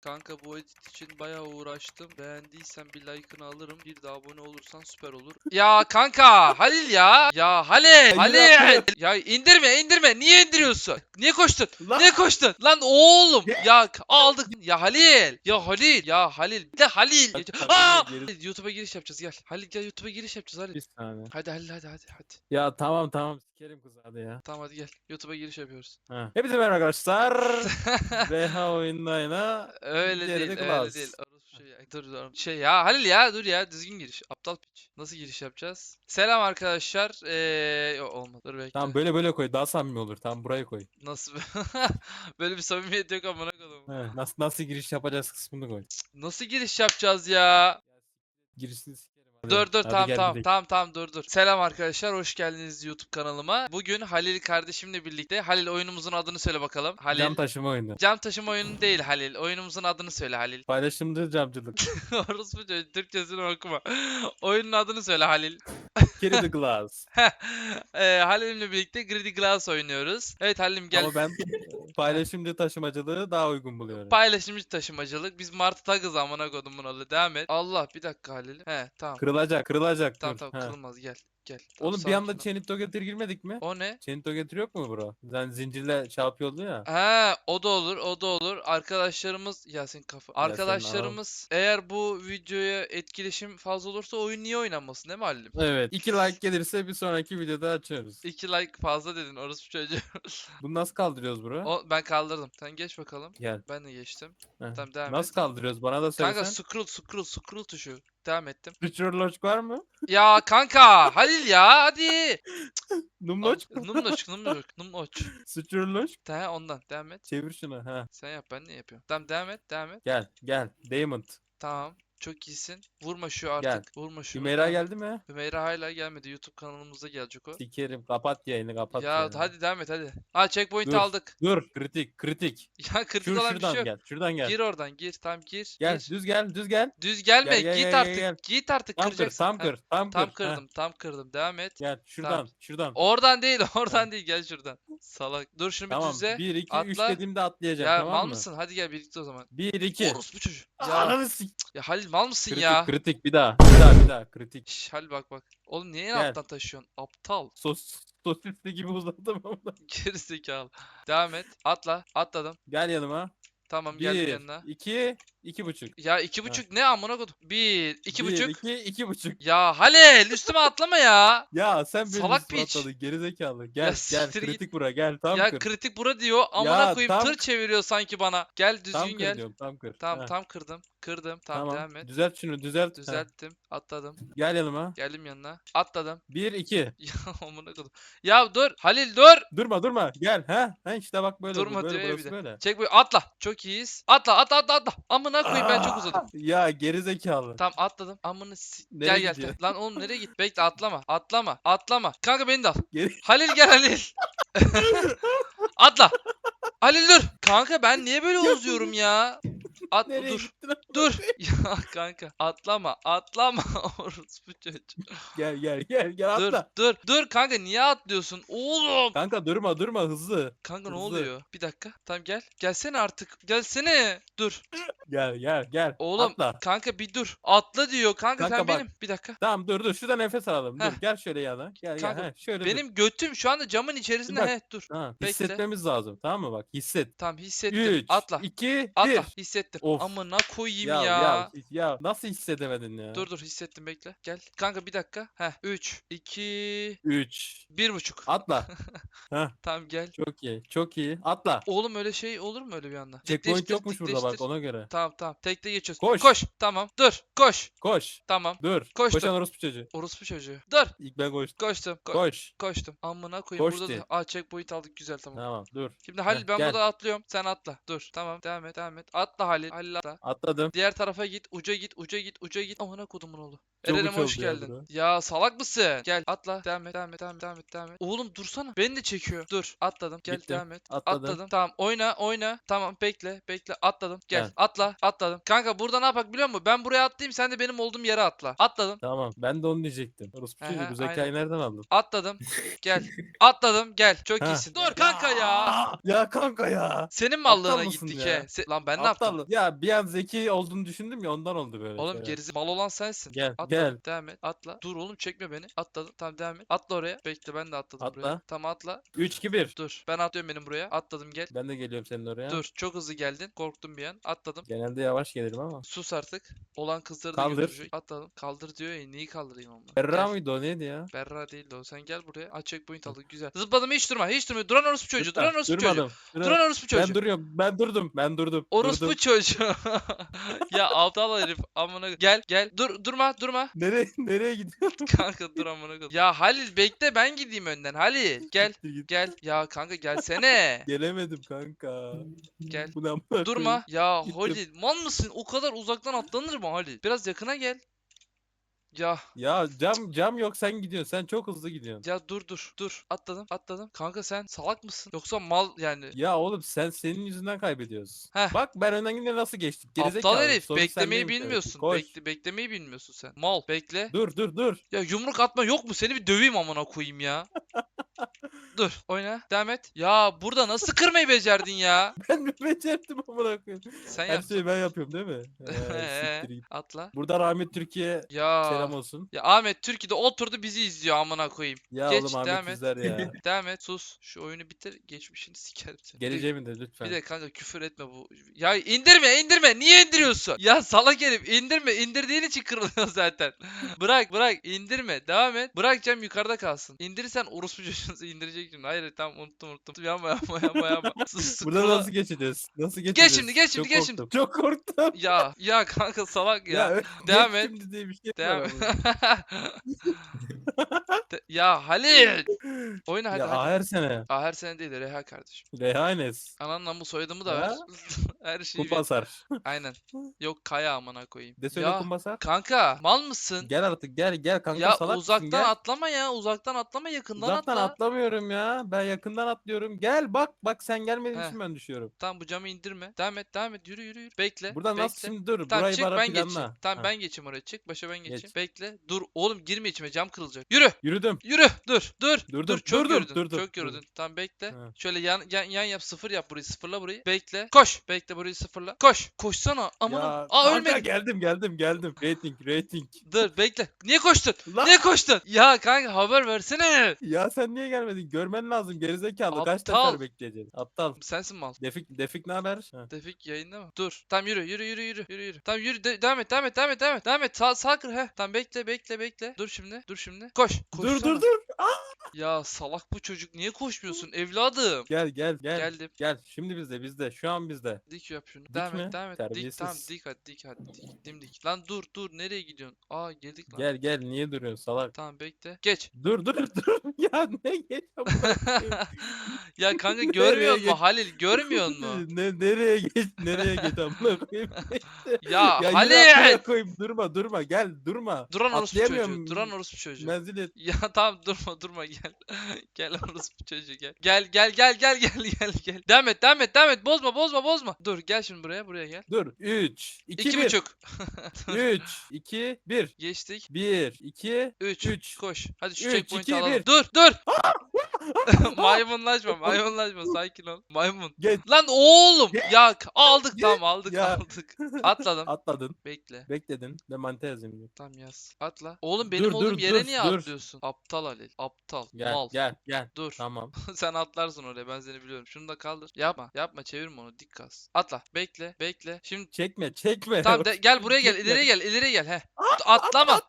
Kanka bu edit için bayağı uğraştım. Beğendiysen bir like'ını alırım. Bir de abone olursan süper olur. Ya kanka Halil ya. Ya Halil. Halil. Ya indirme indirme. Niye indiriyorsun? Niye koştun? Lan. Niye koştun? Lan oğlum. Ya aldık. Ya Halil. Ya Halil. Ya Halil. Bir de Halil. Aa! YouTube'a giriş yapacağız gel. Halil gel YouTube'a giriş yapacağız Halil. Bir saniye. Hadi Halil hadi hadi hadi. Ya tamam tamam sikerim kızı hadi ya. Tamam hadi gel. YouTube'a giriş yapıyoruz. Ha. Hepinize merhaba arkadaşlar. Reha oyunlarına Öyle değil, the öyle değil. Orospu şey, ay, dur dur. Şey ya Halil ya dur ya düzgün giriş. Aptal piç. Nasıl giriş yapacağız? Selam arkadaşlar. Ee, yok olmadı. Dur bekle. Tamam böyle böyle koy daha samimi olur. Tamam buraya koy. Nasıl böyle bir samimiyet yok amına koyayım. He, nasıl nasıl giriş yapacağız kısmını koy. Nasıl giriş yapacağız ya? Hadi. Dur dur Hadi tamam gel tamam gidelim. tamam tamam dur dur. Selam arkadaşlar hoş geldiniz YouTube kanalıma. Bugün Halil kardeşimle birlikte Halil oyunumuzun adını söyle bakalım. Halil Cam taşıma oyunu. Cam taşıma oyunu değil Halil. Oyunumuzun adını söyle Halil. Paylaşımcı camcılık. Orospu çocuğu, Türkçesini okuma. Oyunun adını söyle Halil. The glass. Ee, Halil'imle birlikte Greedy Glass oynuyoruz. Evet Halil'im gel. Ama ben paylaşımcı taşımacılığı daha uygun buluyorum. Paylaşımcı taşımacılık. Biz Martı takız amına kodumun oğlu. Devam et. Allah bir dakika Halil. He tamam. Kırılacak kırılacak Tamam dur. tamam kırılmaz gel. Gel. Tamam, Oğlum bir anda sakin ol. Çenito getir girmedik mi? O ne? Çenito getir yok mu bro? Sen zincirle şey yapıyordu ya. Ha, o da olur, o da olur. Arkadaşlarımız Yasin kafa. al. Arkadaşlarımız eğer bu videoya etkileşim fazla olursa oyun niye oynanmasın değil mi Halil'im? Evet. 2 like gelirse bir sonraki videoda açıyoruz. İki like fazla dedin orospu çocuğu. Bunu nasıl kaldırıyoruz bro? O, ben kaldırdım. Sen geç bakalım. Gel. Ben de geçtim. Heh. Tamam devam Nasıl et. kaldırıyoruz? Bana da Kanka söylesen. scroll scroll scroll tuşu. Devam ettim. Future Logic var mı? Ya kanka Halil ya hadi. Numloç. Numloç numloç numloç. Future Logic. Daha ondan devam et. Çevir şunu. Ha. Sen yap ben ne yapıyorum? Tamam devam et devam et. Gel. Gel. Diamond. Tamam. Çok iyisin. Vurma şu artık. Vurma şu. Hümeyra geldi mi? Hümeyra hala gelmedi. YouTube kanalımızda gelecek o. Sikerim. Kapat yayını kapat. Ya yayını. hadi devam et hadi. Ha checkpoint'i Dur. aldık. Dur. Kritik. Kritik. Ya kritik Şur, olan bir şey yok. gel. Şuradan gel. Gir oradan gir. Tamam gir. Gel. gir. Düz gel. Düz gel. Düz gelme. Gel, gel, git gel, gel, artık. gel. Git artık Tam kır. Tam Ha, kır. Tam kır. Tam Ha, kırdım. Tam kırdım. Devam et. Gel. Şuradan. Şuradan. Oradan değil. Oradan değil. Gel şuradan. Salak. Dur şunu bir Tamam. düzle. 1 2 3 atla. dediğimde atlayacağım Ya tamam mal mı? mısın? Hadi gel birlikte o zaman. 1 2. Orospu çocuğu. Ya. Ya, ya Halil mal mısın Kritik, ya? kritik bir daha. Bir daha, bir daha. Kritik. Halil bak bak. Oğlum niye en Gel. alttan taşıyorsun? Aptal. Sos, sosisli gibi uzadım ama. Gerizekalı. Devam et. Atla. Atladım. Gel yanıma. Tamam geldim 1, yanına. 2, 2 buçuk. Ya iki buçuk ne amına kodum? Bir, iki Bir, buçuk. iki, iki buçuk. Ya Halil üstüme atlama ya. Ya sen benim Salak üstüme piç. atladın gerizekalı. Gel gel siktir git. kritik bura gel tam ya kır. kritik bura diyor. Amına Ya, koyayım tam tır çeviriyor sanki bana. Gel tam düzgün kır gel. diyorum tam kır. Tamam Ha, tam kırdım. Kırdım. Tamam, devam et. Düzelt şunu düzelt. Ha, Düzelttim. Atladım. Gel yanıma. Geldim yanına. Atladım. 1 2. Ya amına kodum. Ya dur. Halil dur. Durma durma. Gel ha. Ha işte bak böyle Durma böyle diyor ya bir burası de. böyle. Çek bu. Atla. Çok iyiyiz. Atla atla atla atla. Amına koyayım ben çok uzadım. Ya gerizekalı. Tamam atladım. Amını si- Nereye gel gel. gidiyor? Lan oğlum nereye git? Bekle atlama. Atlama. Atlama. Kanka beni de al. Geri- Halil gel Halil. Atla. Halil dur. Kanka ben niye böyle uzuyorum ya? At Nereye dur. Gittin? Dur. Ya kanka atlama. Atlama. Orospu çocuğu. Gel gel gel gel Dur. atla. Dur. Dur kanka niye atlıyorsun? Oğlum. Kanka durma durma hızlı. Kanka ne hızlı. oluyor? Bir dakika. Tamam gel. Gelsene artık. Gelsene. Dur. Gel gel gel. Oğlum Atla. kanka bir dur. Atla diyor. Kanka, Kanka sen bak. benim. Bir dakika. Tamam dur dur şurada nefes alalım. Heh. Dur gel şöyle yana. Gel Kanka, gel. Heh, şöyle dur. Benim götüm şu anda camın içerisinde. He dur. Ha, Bekle. hissetmemiz lazım. Tamam mı bak? Hisset. Tamam hissettim. 3 Atla. 2 Atla. 1. Hissettim. Of. Amına koyayım Ya, ya. ya nasıl hissedemedin ya? Dur dur hissettim bekle. Gel. Kanka bir dakika. Heh. 3, 2, 3. 1,5. Atla. Tamam gel. Çok iyi. Çok iyi. Atla. Oğlum öyle şey olur mu öyle bir anda? Checkpoint Dikleştir, yokmuş burada bak dikleştir. ona göre. Tamam tamam. Tekte geçiyoruz. Koş. Koş. Tamam. Dur. Koş. Koş. Tamam. Dur. Koştum. Koşan orospu çocuğu. Orospu çocuğu. Dur. İlk ben koştum. Koştum. Ko- Koş. koştum. Amına koyayım Koş burada diye. da. Aa checkpoint aldık güzel tamam. Tamam dur. Şimdi Halil Heh, ben gel. burada atlıyorum. Sen atla. Dur. Tamam. Devam et. Devam et. Atla Halil. Halil atla. Atladım. Diğer tarafa git. Uca git. Uca git. Uca git. Amına kodumun oğlu. Çok Eren'e uç hoş oldu ya geldin. Ya salak mısın? Gel atla. Devam et. Devam et. Devam et. Devam et. Devam et. Oğlum dursana. Beni de çekiyor. Dur. Atladım. Gel Gittim. devam et. Atladım. Atladım. Tamam. Oyna. Oyna. Tamam. Bekle. Bekle. Atladım. Gel. Gel. Atla. Atladım. Kanka burada ne yapak biliyor musun? Ben buraya atlayayım. Sen de benim olduğum yere atla. Atladım. Tamam. Ben de onu diyecektim. Orospu Aha, çocuğu bu zekayı aynen. nereden aldın? Atladım. Gel. Atladım. Gel. Çok Heh. iyisin. Dur kanka ya. Ya kanka ya. Senin mallığına mısın gittik ya? he. Se- Lan ben ne yaptım? Ya bir an zeki olduğunu düşündüm ya ondan oldu böyle. Oğlum gerisi mal olan sensin. Gel, Atla, gel. Devam et. Atla. Dur oğlum çekme beni. Atladım. Tamam devam et. Atla oraya. Bekle ben de atladım buraya. Atla. Tamam atla. 3 2 1. Dur. Ben atlıyorum benim buraya. Atladım gel. Ben de geliyorum senin oraya. Dur. Çok hızlı geldin. Korktum bir an. Atladım. Genelde yavaş gelirim ama. Sus artık. Olan kızları da Kaldır. götürecek. Atladım. Kaldır diyor ya. Neyi kaldırayım ama? Berra Gel. mıydı o neydi ya? Berra değildi o. Sen gel buraya. Aç checkpoint aldık. Güzel. Zıpladım hiç durma. Hiç durma. Duran orospu çocuğu. Duran orospu çocuğu. Durmadım. Duran orospu çocuğu. Ben duruyorum. Ben durdum. Ben durdum. Orospu Durdum. çocuğu. ya aptal herif. Amına gel gel. Dur durma durma. Nereye nereye gidiyorsun? Kanka dur amına koyayım. Ya Halil bekle ben gideyim önden. Halil gel. Gel. Ya kanka gelsene. Gelemedim kanka. Gel. Bu ne amına Durma. koyayım? Ya Gittim. Halil mal mısın? O kadar uzaktan atlanır mı Halil? Biraz yakına gel. Ya Ya cam cam yok sen gidiyorsun. Sen çok hızlı gidiyorsun. ya dur dur dur. Atladım atladım. Kanka sen salak mısın? Yoksa mal yani. Ya oğlum sen senin yüzünden kaybediyoruz. Heh. Bak ben önden gidince nasıl geçtik? Gerizekalı. Aptal herif Sorun beklemeyi sendeymiş demek ki. bilmiyorsun. Koş. Bekle, beklemeyi bilmiyorsun sen. Mal bekle. Dur dur dur. Ya yumruk atma yok mu? Seni bir döveyim amına koyayım ya. Dur oyna devam et. Ya burada nasıl kırmayı becerdin ya? Ben mi becerdim koyayım? Sen Her yap. şeyi ben yapıyorum değil mi? Ee, siktir git. Atla. Burada Rahmet Türkiye Ya. selam olsun. Ya Ahmet Türkiye'de oturdu bizi izliyor amına koyayım. Ya Geç, oğlum devam Ahmet et. izler ya. Devam et sus. Şu oyunu bitir. Geçmişini sikerim seni. Geleceğimi de lütfen. Bir de kanka küfür etme bu. Ya indirme indirme. Niye indiriyorsun? Ya salak herif indirme. İndirdiğin için kırılıyor zaten. bırak bırak indirme. Devam et. Bırakacağım yukarıda kalsın. İndirirsen orospu çocuğunuzu indirecek şimdi. Hayır tamam unuttum unuttum. Yapma yapma yapma yapma. Sus, Burada scroll'a- nasıl geçeceğiz? Nasıl geçeceğiz? Şimdi, geç şimdi, geç şimdi. Çok korktum. Ya ya kanka salak ya. Ya, devam geç et. Şimdi diye bir şey Devam et. De- ya Halil. Oyna hadi ya hadi. her sene. Aa, her sene değil Reha kardeşim. Rehanes. Ananla bu soyadımı da ver. Her şeyi ver. Kumbasar. Aynen. Yok Kaya amına koyayım. De söyle Ya kumbasar. kanka mal mısın? Gel artık gel gel kanka ya salak mısın? uzaktan Gel. atlama ya. Uzaktan atlama yakından Uzaktan atla. atlamıyorum ya. Ben yakından atlıyorum. Gel bak bak sen gelmediğin için ben düşüyorum. Tamam bu camı indirme. Devam et devam et. Yürü yürü yürü. Bekle. Buradan bekle. nasıl şimdi dur. Tamam Burayı çık bana ben planla. geçeyim. Tamam Ha, ben geçeyim oraya. Çık başa ben geçeyim. Geç. Bekle. Dur oğlum girme içime cam kırılacak. Yürü. Yürüdüm. Yürü. Dur. Dur. Durdum, Dur. Çok durdum, yürüdün. durdum, çok durdum. yürüdün. Tamam bekle. Ha. Şöyle yan, yan yan yap. Sıfır yap burayı. Sıfırla burayı. Bekle. Koş. Bekle burayı sıfırla. Koş. Koşsana. Aman. Ya, Aa ölmedim. geldim geldim geldim. Rating rating. Dur bekle. Niye koştun? Lan Niye koştun? Ya kanka haber versene. ya sen niye gelmedin? Görmen lazım gerizekalı. Kaç Aptal. sefer bekleyeceksin? Aptal. Sensin mal. Defik Defik ne haber? Ha. Tevfik yayında mı? Dur. Tamam yürü yürü yürü yürü yürü yürü. Tamam yürü de- devam et devam et devam et devam et. Devam et sağ sağ kır he. Tamam bekle bekle bekle. Dur şimdi. Dur şimdi. Koş. Dur Koşsana. dur dur. Ya salak bu çocuk niye koşmuyorsun evladım? Gel gel gel. Geldim. Gel. Şimdi bizde bizde. Şu an bizde. Dik yap şunu. Devam mi? et devam et. Dik Terbiyesiz. tamam dik hadi dik hadi dik. Dimdik. Lan dur dur nereye gidiyorsun? Aa geldik lan. Gel gel. Niye duruyorsun salak? Tamam bekle. Geç. Dur dur dur. ya ne geç? ya kanka Nereye görmüyor geç- Halil görmüyor musun? ne nereye geç? Nereye geç amına koyayım? Ya, yine Halil! amına koyayım durma durma gel durma. Duran orospu çocuğu. Duran orospu çocuğu. Menzil et. Ya tamam durma durma gel. gel orospu çocuğu gel. Gel gel gel gel gel gel gel. Devam et devam et devam et. Bozma bozma bozma. Dur gel şimdi buraya buraya gel. Dur. 3 2 İki 1 buçuk. 3 2 1 Geçtik. 1 2 Üç. Üç. Koş. Hadi şu Üç, checkpoint'i iki, alalım. bir. Dur dur. maymunlaşma maymunlaşma sakin ol. Maymun. Geç. Lan oğlum. Ya aldık tamam aldık Ya. aldık. Atladım. atladın. Bekle. Bekledin. Ben mante yazayım. diyor. Tamam yaz. Atla. Oğlum benim Dur, olduğum dur, yere dur, niye dur. atlıyorsun? Aptal Halil. Aptal. Gel Mal. gel gel. Dur. Tamam. Sen atlarsın oraya ben seni biliyorum. Şunu da kaldır. Yapma. Yapma çevirme onu. Dik kas. Atla. Bekle. Bekle. Şimdi Çekme çekme. tamam de, gel buraya gel. İleriye gel. ileriye gel. He. Atlama.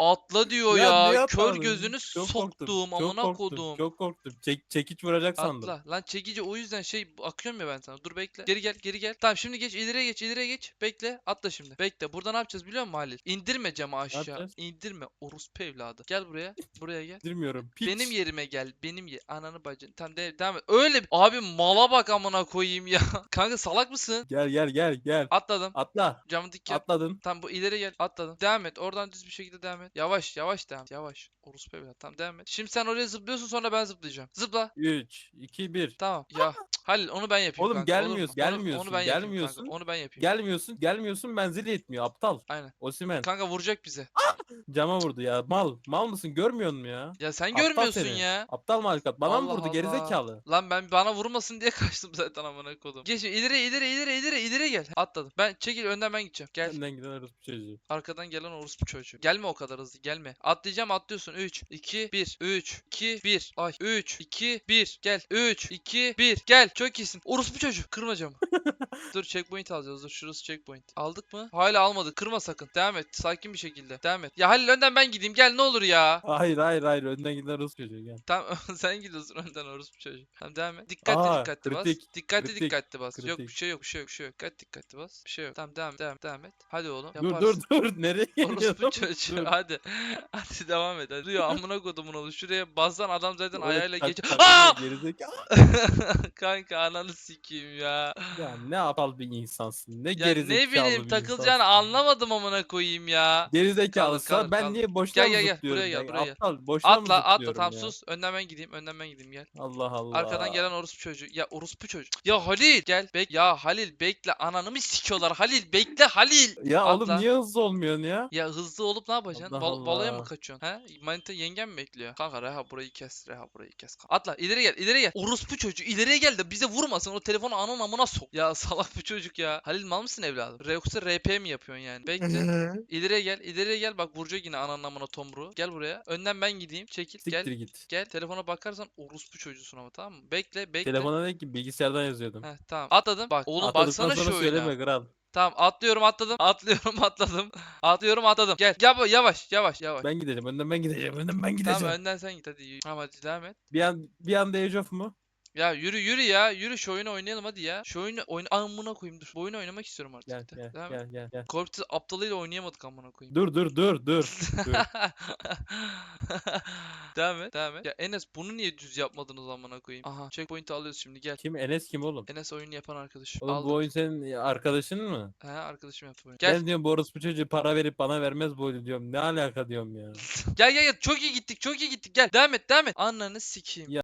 Atla diyor Ya ya. niye Kör atlamadın? gözünü Çok korktum, soktuğum çok amına korktum, kodum. Çok korktum. Çek, çekiç vuracak sandım. Atla. Lan çekici o yüzden şey akıyorum ya ben sana. Dur bekle. Geri gel geri gel. Tamam şimdi geç ileriye geç ileriye geç. Bekle. Atla şimdi. Bekle. Burada ne yapacağız biliyor musun Halil? İndirme camı aşağı. yapacağız? İndirme. Orospu evladı. Gel buraya. Buraya gel. Bilmiyorum. Piç. Benim yerime gel. Benim ye. Ananı bacın. Tamam de, devam et. Öyle. Abi mala bak amına koyayım ya. Kanka salak mısın? Gel gel gel gel. Atladım. Atla. Camı dik yap. Atladın. Tamam bu ileri gel. Atladım. Devam et. Oradan düz bir şekilde devam et. Et. Yavaş yavaş devam. et, Yavaş. Orospu evlat. Tamam devam et. Şimdi sen oraya zıplıyorsun sonra ben zıplayacağım. Zıpla. 3, 2, 1. Tamam. Ya Halil onu ben yapayım Oğlum kanka. gelmiyorsun, Onu- gelmiyorsun, Onu, ben yapayım gelmiyorsun. kanka. Onu ben yapayım. Gelmiyorsun, gelmiyorsun menzil yetmiyor aptal. Aynen. Osimen Kanka vuracak bize. cama vurdu ya. Mal, mal mısın görmüyor musun ya? Ya sen Aptal görmüyorsun seni. ya. Aptal malikat. Bana mı Allah vurdu Allah. gerizekalı? Lan ben bana vurmasın diye kaçtım zaten amına kodum. Geç ileri ileri ileri ileri ileri gel. Atladım. Ben çekil önden ben gideceğim. Gel. Önden giden bir çocuğu. Arkadan gelen orospu çocuğu. Gelme o kadar hızlı gelme. Atlayacağım atlıyorsun. 3 2 1 3 2 1 Ay 3 2 1 Gel 3 2 1 Gel. Çok iyisin. Orospu çocuğu. Kırma camı. dur checkpoint alacağız. Dur şurası checkpoint. Aldık mı? Hala almadık. Kırma sakın. Devam et. Sakin bir şekilde. Devam et. Ya Halil önden ben gideyim. Gel ne olur ya. Hayır hayır hayır önden giden arası çocuğu gel. Tamam sen gidiyorsun önden orospu çocuğu. Tamam devam et. Dikkatli Aa, dikkatli bas. kritik, Dikkatli kritik, dikkatli bas. Yok bir kritik. şey yok bir şey yok bir şey yok. Dikkat dikkatli bas. Bir şey yok. Tamam devam devam devam et. Hadi oğlum. Dur Yaparsın. dur dur nereye Orospu gidiyorsun? çocuğu Dur. Hadi. Hadi devam et. Hadi. Duyuyor amına kodumun oğlu. Şuraya bassan adam zaten Oraya ayağıyla tak- geç. tak- Aa! gerizekalı. Kanka ananı sikeyim ya. Ya ne aptal bir insansın. Ne Ya gerizekalı ne bileyim bir takılacağını insansın. anlamadım amına koyayım ya. Gerizekalı Kaldır, kaldır, ben kaldır. niye boşuna Gel, mı gel, gel. zıplıyorum Buraya gel, ya? buraya gel. Aptal boşuna mı Atla atla zıplıyorum tamam ya? sus. Önden ben gideyim. Önden ben gideyim gel. Allah Allah. Arkadan gelen orospu çocuğu. Ya orospu çocuğu. Ya Halil gel. Bek ya Halil bekle. Ananı mı sikiyorlar? Halil bekle Halil. Ya Atla. oğlum niye hızlı olmuyorsun ya? Ya hızlı olup ne yapacaksın? Allah Bal- baloya mı Allah. kaçıyorsun? He? Manita yengen mi bekliyor? Kanka Reha burayı kes. Reha burayı kes. Atla ileri gel ileri gel. Orospu çocuğu ileriye gel de bize vurmasın. O telefonu anın amına sok. Ya salak bu çocuk ya. Halil mal mısın evladım? Re yoksa RP mi yapıyorsun yani? Bekle. İleriye gel. ileriye gel. Bak vuracak yine ananın amına tomruğu. Gel buraya. Önden ben gideyim. Çekil. Siktir Gel. git. Gel. Telefona bakarsan orospu çocuğusun ama tamam mı? Bekle. Bekle. Telefona ne ki bilgisayardan yazıyordum. Heh, tamam. Atladım. Bak oğlum Atladıktan baksana sonra şu oyuna. söyleme kral. Tamam atlıyorum atladım. Atlıyorum atladım. Atlıyorum atladım. Gel. Yavaş yavaş yavaş yavaş. Ben gideceğim. Önden ben gideceğim. Önden ben gideceğim. Tamam önden sen git hadi. Tamam hadi devam et. Bir an bir anda Age of mu? Ya yürü yürü ya. Yürü şu oyunu oynayalım hadi ya. Şu oyunu oyna amına koyayım dur. Bu oyunu oynamak istiyorum artık. Gel bir de. gel et. gel gel gel. Corpse aptalıyla oynayamadık amına koyayım. Dur dur dur dur. dur. devam et, devam et. Ya Enes bunu niye düz yapmadınız amına koyayım? Aha, checkpoint'i alıyoruz şimdi gel. kim Enes kim oğlum? Enes oyunu yapan arkadaş. Oğlum Aldık. bu oyun senin arkadaşın mı? He arkadaşım yaptı bunu. Gel. Ben diyorum bu orospu çocuğu para verip bana vermez bu oyunu diyorum. Ne alaka diyorum ya. Gel gel gel. Çok iyi gittik. Çok iyi gittik. Gel. Devam et. Devam et. Ananı sikeyim. Ya